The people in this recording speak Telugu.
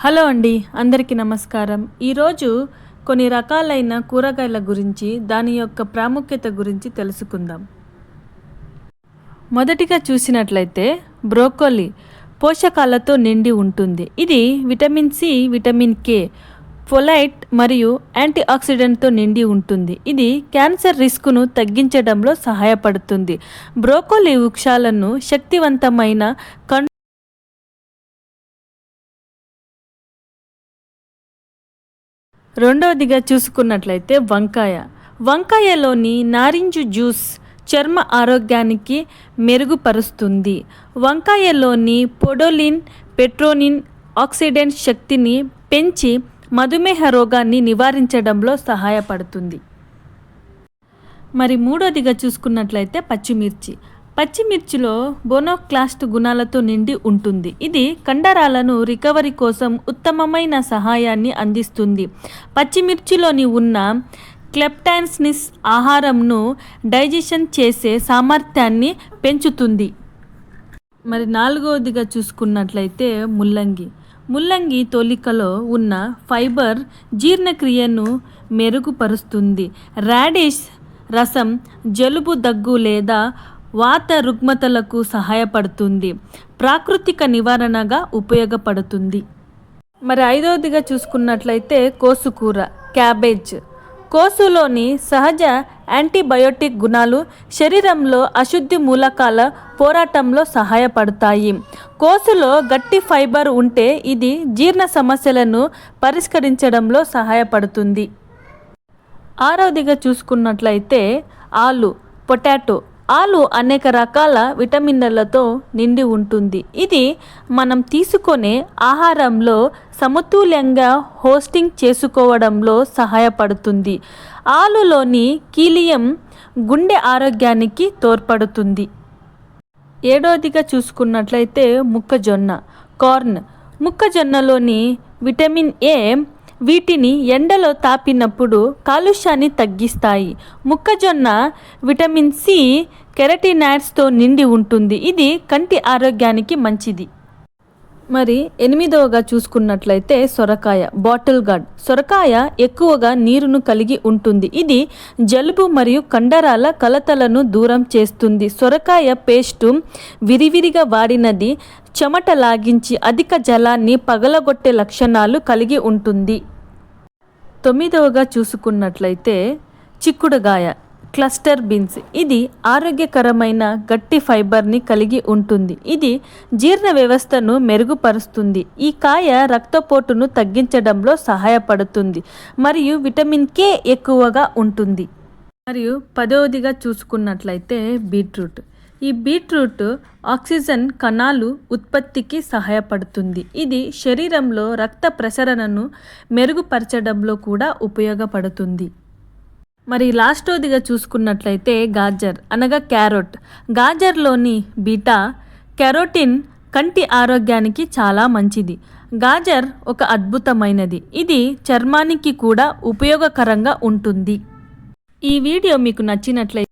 హలో అండి అందరికీ నమస్కారం. ఈరోజు కొన్ని రకాలైన కూరగాయల గురించి దాని యొక్క ప్రాముఖ్యత గురించి తెలుసుకుందాం. మొదటిగా చూసినట్లయితే బ్రోకోలీ పోషకాలతో నిండి ఉంటుంది. ఇది vitamin C vitamin K folate మరియు యాంటీ ఆక్సిడెంట్తో నిండి ఉంటుంది. ఇది క్యాన్సర్ రిస్క్ను తగ్గించడంలో సహాయపడుతుంది. బ్రోకోలీ వృక్షాలను శక్తివంతమైన రెండవదిగా చూసుకున్నట్లయితే వంకాయ. వంకాయలోని నారింజ జ్యూస్ చర్మ ఆరోగ్యానికి మెరుగుపరుస్తుంది. వంకాయలోని పొడోలిన్ పెట్రోనిన్ ఆక్సిడెంట్ శక్తిని పెంచి మధుమేహ రోగాన్ని నివారించడంలో సహాయపడుతుంది. మరి మూడోదిగా చూసుకున్నట్లయితే పచ్చిమిర్చి. పచ్చిమిర్చిలో బోనోక్లాస్ట్ గుణాలతో నిండి ఉంటుంది. ఇది కండరాలను రికవరీ కోసం ఉత్తమమైన సహాయాన్ని అందిస్తుంది. పచ్చిమిర్చిలోని ఉన్న క్లెప్టాన్స్నిస్ ఆహారంను డైజెషన్ చేసే సామర్థ్యాన్ని పెంచుతుంది. మరి నాలుగవదిగా చూసుకున్నట్లయితే ముల్లంగి. ముల్లంగి తోలికలో ఉన్న ఫైబర్ జీర్ణక్రియను మెరుగుపరుస్తుంది. రాడిష్ రసం జలుబు దగ్గు లేదా వాత రుగ్మతలకు సహాయపడుతుంది. ప్రాకృతిక నివారణగా ఉపయోగపడుతుంది. మరి ఐదవదిగా చూసుకున్నట్లయితే కోసుకూర క్యాబేజ్. కోసులోని సహజ యాంటీబయోటిక్ గుణాలు శరీరంలో అశుద్ధి మూలకాల పోరాటంలో సహాయపడతాయి. కోసులో గట్టి ఫైబర్ ఉంటే ఇది జీర్ణ సమస్యలను పరిష్కరించడంలో సహాయపడుతుంది. ఆరవదిగా చూసుకున్నట్లయితే ఆలు పొటాటో ఆలు అనేక రకాల విటమిన్లతో నిండి ఉంటుంది. ఇది మనం తీసుకునే ఆహారంలో సమతుల్యంగా హోస్టింగ్ చేసుకోవడంలో సహాయపడుతుంది. ఆలులోని కీలియం గుండె ఆరోగ్యానికి తోడ్పడుతుంది. ఏడవదిగా చూసుకున్నట్లయితే మొక్కజొన్న కార్న్. మొక్కజొన్నలోని విటమిన్ ఏ వీటిని ఎండలో తాపినప్పుడు కాలుష్యాన్ని తగ్గిస్తాయి. మొక్కజొన్న విటమిన్ సి కెరటినాయిడ్స్తో నిండి ఉంటుంది. ఇది కంటి ఆరోగ్యానికి మంచిది. మరి ఎనిమిదవగా చూసుకున్నట్లయితే సొరకాయ బాటిల్ గార్డ్. సొరకాయ ఎక్కువగా నీరును కలిగి ఉంటుంది. ఇది జలుబు మరియు కండరాల కలతలను దూరం చేస్తుంది. సొరకాయ పేస్టు విరివిరిగా వాడినది చెమట లాగించి అధిక జలాన్ని పగలగొట్టే లక్షణాలు కలిగి ఉంటుంది. తొమ్మిదవగా చూసుకున్నట్లయితే చిక్కుడుగాయ. Cluster beans. ఇది ఆరోగ్యకరమైన గట్టి ఫైబర్ని కలిగి ఉంటుంది. ఇది జీర్ణ వ్యవస్థను మెరుగుపరుస్తుంది. ఈ కాయ రక్తపోటును తగ్గించడంలో సహాయపడుతుంది. మరియు విటమిన్ కే ఎక్కువగా ఉంటుంది. మరియు పదవదిగా చూసుకున్నట్లయితే బీట్రూట్. ఈ బీట్రూట్ ఆక్సిజన్ కణాలు ఉత్పత్తికి సహాయపడుతుంది. ఇది శరీరంలో రక్త ప్రసరణను మెరుగుపరచడంలో కూడా ఉపయోగపడుతుంది. మరి లాస్టోదిగా చూసుకున్నట్లయితే గాజర్ అనగా క్యారోట్. గాజర్లోని బీటా కెరోటిన్ కంటి ఆరోగ్యానికి చాలా మంచిది. గాజర్ ఒక అద్భుతమైనది. ఇది చర్మానికి కూడా ఉపయోగకరంగా ఉంటుంది. ఈ వీడియో మీకు నచ్చినట్లయితే